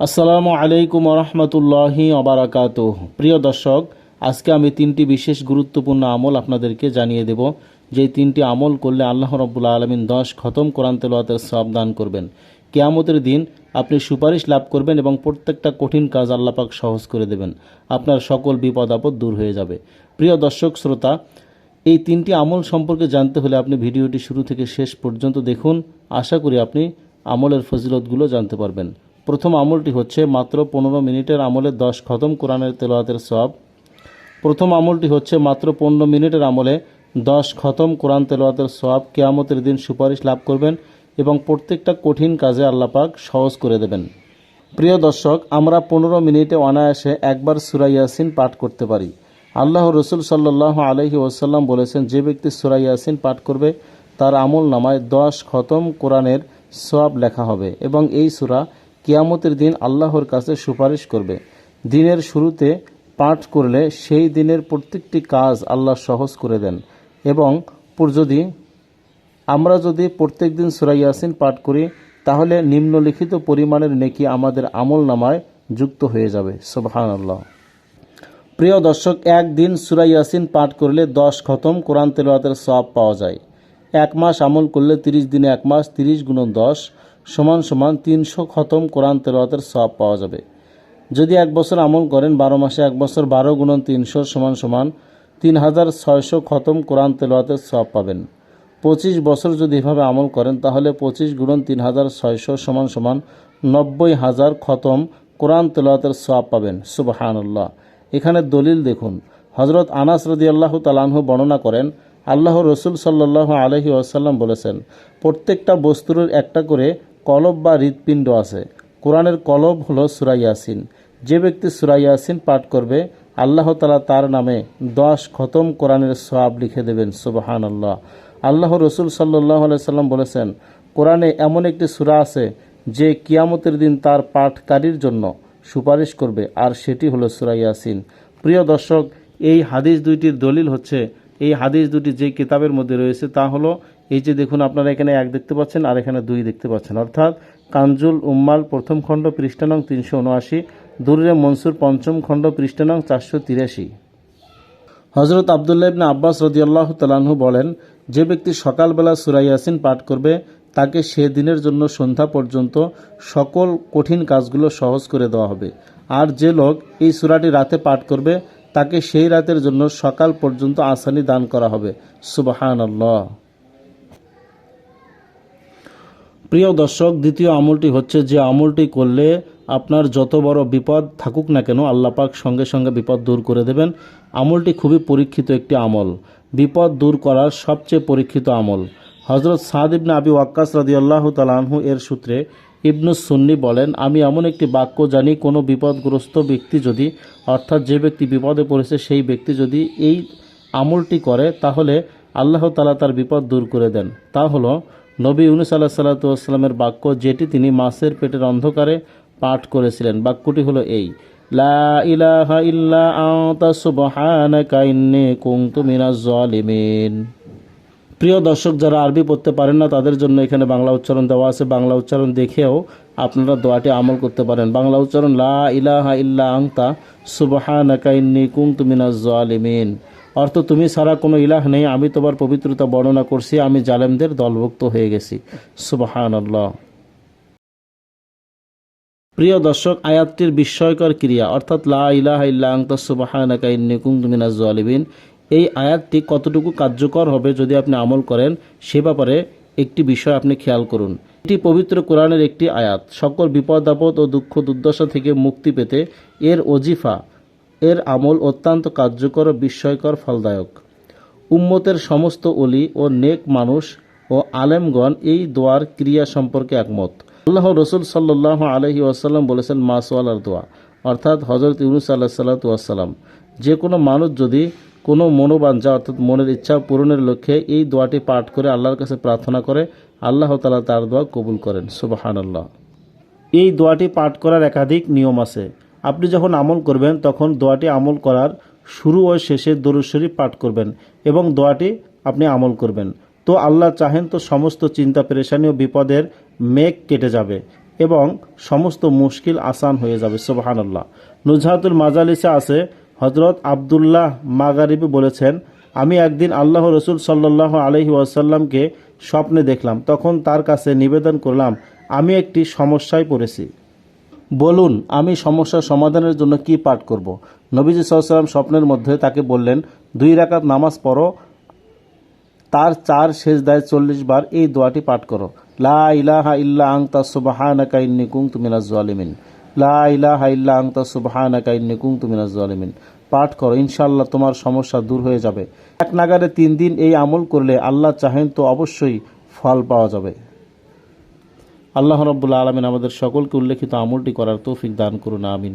আসসালামু আলাইকুম রহমতুল্লাহি অবরাকাত প্রিয় দর্শক, আজকে আমি তিনটি বিশেষ গুরুত্বপূর্ণ আমল আপনাদেরকে জানিয়ে দেব। যে তিনটি আমল করলে আল্লাহ রব্বুল্লা আলমিন দশ খতম কোরআন তেলোয়াতের সব দান করবেন। কেয়ামতের দিন আপনি সুপারিশ লাভ করবেন এবং প্রত্যেকটা কঠিন কাজ আল্লাপাক সহজ করে দেবেন। আপনার সকল বিপদ আপদ দূর হয়ে যাবে। প্রিয় দর্শক, শ্রোতা, এই তিনটি আমল সম্পর্কে জানতে হলে আপনি ভিডিওটি শুরু থেকে শেষ পর্যন্ত দেখুন। আশা করি আপনি আমলের ফজিলতগুলো জানতে পারবেন। প্রথম আমলটি হচ্ছে মাত্র পনেরো মিনিটের আমলে দশ খতম কোরআনের তেলাওয়াতের সব প্রথম আমলটি হচ্ছে মাত্র পনেরো মিনিটের আমলে দশ খতম কোরআন তেলাওয়াতের সব কেয়ামতের দিন সুপারিশ লাভ করবেন এবং প্রত্যেকটা কঠিন কাজে আল্লাপাক সহজ করে দেবেন। প্রিয় দর্শক, আমরা পনেরো মিনিটে অনায়াসে একবার সুরা ইয়াসিন পাঠ করতে পারি। আল্লাহ রসুল সাল্লাহ আলহি ওসাল্লাম বলেছেন, যে ব্যক্তি সুরা ইয়াসিন পাঠ করবে, তার আমল নামায় দশ খতম কোরআনের সব লেখা হবে এবং এই সুরা কিয়ামতের দিন আল্লাহর কাছে সুপারিশ করবে। দিনের শুরুতে পাঠ করলে সেই দিনের প্রত্যেকটি কাজ আল্লাহ সহজ করে দেন। এবং যদি আমরা যদি প্রত্যেক দিন সুরা ইয়াসিন পাঠ করি, তাহলে নিম্নলিখিত পরিমাণের নেকি আমাদের আমল নামায় যুক্ত হয়ে যাবে। সুবহান আল্লাহ প্রিয় দর্শক, একদিন সুরা ইয়াসিন পাঠ করলে দশ খতম কোরআন তেলাওয়াতের সব পাওয়া যায়। এক মাস আমল করলে তিরিশ দিনে এক মাস, তিরিশ গুণন দশ। সমান সমান তিনশো খতম কোরআন তেলাওয়াতের সব পাওয়া যাবে। যদি এক বছর আমল করেন, বারো মাসে এক বছর বারো গুণন তিনশো সমান সমান তিন হাজার ছয়শো খতম কোরআন তেলাওয়াতের সব পাবেন। পঁচিশ বছর যদি এভাবে আমল করেন, তাহলে পঁচিশ গুণন তিন হাজার ছয়শো সমান সমান নব্বই হাজার খতম কোরআন তেলাওয়াতের সব পাবেন। সুবাহানুল্লাহ। এখানে দলিল দেখুন। হজরত আনাস রদি আল্লাহ তালাহু বর্ণনা করেন আল্লাহ রসুল সাল্লাহ আলহি আসাল্লাম বলেছেন, প্রত্যেকটা বস্তুর একটা করে কলব বা হৃৎপিণ্ড আছে। কোরআনের কলব হলো সুরাইয়াসিন যে ব্যক্তি সুরাইয়াসিন পাঠ করবে, আল্লাহ তালা তার নামে দশ খতম কোরআনের সব লিখে দেবেন সুবাহান আল্লাহ আল্লাহ রসুল সাল্লাহ সাল্লাম বলেছেন, কোরআনে এমন একটি সুরা আছে যে কিয়ামতের দিন তার পাঠকারীর জন্য সুপারিশ করবে, আর সেটি হলো সূরা ইয়াসিন। প্রিয় দর্শক, এই হাদিস দুইটির দলিল হচ্ছে, এই হাদিস দুটি যে কিতাবের মধ্যে রয়েছে তা হলো এই যে দেখুন, আপনারা এখানে এক দেখতে পাচ্ছেন আর এখানে দুই দেখতে পাচ্ছেন। অর্থাৎ কানজুল উম্মাল প্রথম খণ্ড পৃষ্ঠানং তিনশো উনআশি, দুর্রে মনসুর পঞ্চম খণ্ড পৃষ্ঠানং চারশো তিরাশি। হজরত আবদুল্লাহ ইবনে আব্বাস রদিয়াল্লাহ তালাহু বলেন, যে ব্যক্তি সকালবেলা সুরাইয়াসিন পাঠ করবে, তাকে সে দিনের জন্য সন্ধ্যা পর্যন্ত সকল কঠিন কাজগুলো সহজ করে দেওয়া হবে। আর যে লোক এই সুরাটি রাতে পাঠ করবে, তাকে সেই রাতের জন্য সকাল পর্যন্ত আসানি দান করা হবে। সুবাহান আল্লাহ প্রিয় দর্শক, দ্বিতীয় আমলটি হচ্ছে যে আমলটি করলে আপনার যত বড় বিপদ থাকুক না কেন আল্লাপাক সঙ্গে সঙ্গে বিপদ দূর করে দেবেন। আমলটি খুবই পরীক্ষিত একটি আমল। বিপদ দূর করার সবচেয়ে পরীক্ষিত আমল। হজরত সাদ ইবনে আবি ওয়াক্কাস রাদি আল্লাহ তালাহু এর সূত্রে ইবনুস সুন্নি বলেন, আমি এমন একটি বাক্য জানি, কোনো বিপদগ্রস্ত ব্যক্তি যদি, অর্থাৎ যে ব্যক্তি বিপদে পড়েছে সেই ব্যক্তি যদি এই আমলটি করে, তাহলে আল্লাহ তালা তার বিপদ দূর করে দেন। তা হলো নবী ইউনুস আল্লাহ সাল্লাতামের বাক্য যেটি তিনি মাছের পেটের অন্ধকারে পাঠ করেছিলেন। বাক্যটি হলো এই, লা জালিমিন। প্রিয় দর্শক, যারা আরবি পড়তে পারেন না, তাদের জন্য এখানে বাংলা উচ্চারণ দেওয়া আছে। বাংলা উচ্চারণ দেখেও আপনারা দোয়াটি আমল করতে পারেন। বাংলা উচ্চারণ, লা ইলাহা ইল্লা আংতা সুবহানাকা ইন্নী কুনতু মিনাজ জালিমিন। অর্থ তুমি ছাড়া কোনো ইলাহ নেই, আমি তোমার পবিত্রতা বর্ণনা করছি, আমি জালেমদের দলভুক্ত হয়ে গেছি। সুবহানাল্লাহ। প্রিয় দর্শক, আয়াতটির বিস্ময়কর ক্রিয়া, অর্থাৎ লা ইলাহা ইল্লা আনতা, সুবহানাকা ইন্নী কুনতু মিনাজ জালিমিন, এই আয়াতটি কতটুকু কার্যকর হবে যদি আপনি আমল করেন, সে ব্যাপারে একটি বিষয় আপনি খেয়াল করুন। এটি পবিত্র কোরআনের একটি আয়াত। সকল বিপদ আপদ ও দুঃখ দুর্দশা থেকে মুক্তি পেতে এর অজিফা এর আমল অত্যন্ত কার্যকর বিস্ময়কর ফলদায়ক। উম্মতের সমস্ত অলি ও নেক মানুষ ও আলেমগণ এই দোয়ার ক্রিয়া সম্পর্কে একমত। আল্লাহ রসুল সাল্লাহ আলহি আসাল্লাম বলেছেন মাসওয়ালার দোয়া। অর্থাৎ হজরত ইউনুস আল্লাহ সাল্লাতাম যে কোনো মানুষ যদি কোনো মনোবাঞ্ছা অর্থাৎ মনের ইচ্ছা পূরণের লক্ষ্যে এই দোয়াটি পাঠ করে আল্লাহর কাছে প্রার্থনা করে, আল্লাহ তালা তার দোয়া কবুল করেন। সুবাহান আল্লাহ এই দোয়াটি পাঠ করার একাধিক নিয়ম আছে। আপনি যখন আমল করবেন, তখন দোয়াটি আমল করার শুরু ও শেষে দরুদ শরীফ পাঠ করবেন এবং দোয়াটি আপনি আমল করবেন। তো আল্লাহ চাহেন তো সমস্ত চিন্তা পেরেশানি ও বিপদের মেঘ কেটে যাবে এবং সমস্ত মুশকিল আসান হয়ে যাবে, সুবাহানাল্লাহ। নুজহাতুল মাজালিসে আছে হজরত আবদুল্লাহ মাগারিবি বলেছেন, আমি একদিন আল্লাহ রসুল সাল্লাহ আলহি ওয়াসাল্লামকে স্বপ্নে দেখলাম, তখন তার কাছে নিবেদন করলাম, আমি একটি সমস্যায় পড়েছি। বলুন, আমি সমস্যার সমাধানের জন্য কি পাঠ করব? নবীজি সাল্লাম স্বপ্নের মধ্যে তাকে বললেন, দুই রাকাত নামাজ পড়ো, তার চার শেষ দায় চল্লিশ বার এই দোয়াটি পাঠ করো। লা ইলাহা ইল্লা আংতা সুবাহানাকা ইন্নি কুনতু মিনাজ জালিমিন। লা ইলাহা ইল্লা আংতা সুবাহানাকা ইন্নি কুনতু মিনাজ জালিমিন। পাঠ করো, ইনশাআল্লাহ তোমার সমস্যা দূর হয়ে যাবে। এক নাগারে তিন দিন এই আমল করলে আল্লাহ চাহেন তো অবশ্যই ফল পাওয়া যাবে। আল্লাহ রব্বুল্লা আলমিন আমাদের সকলকে উল্লেখিত আমলটি করার তৌফিক দান করুন আমিন।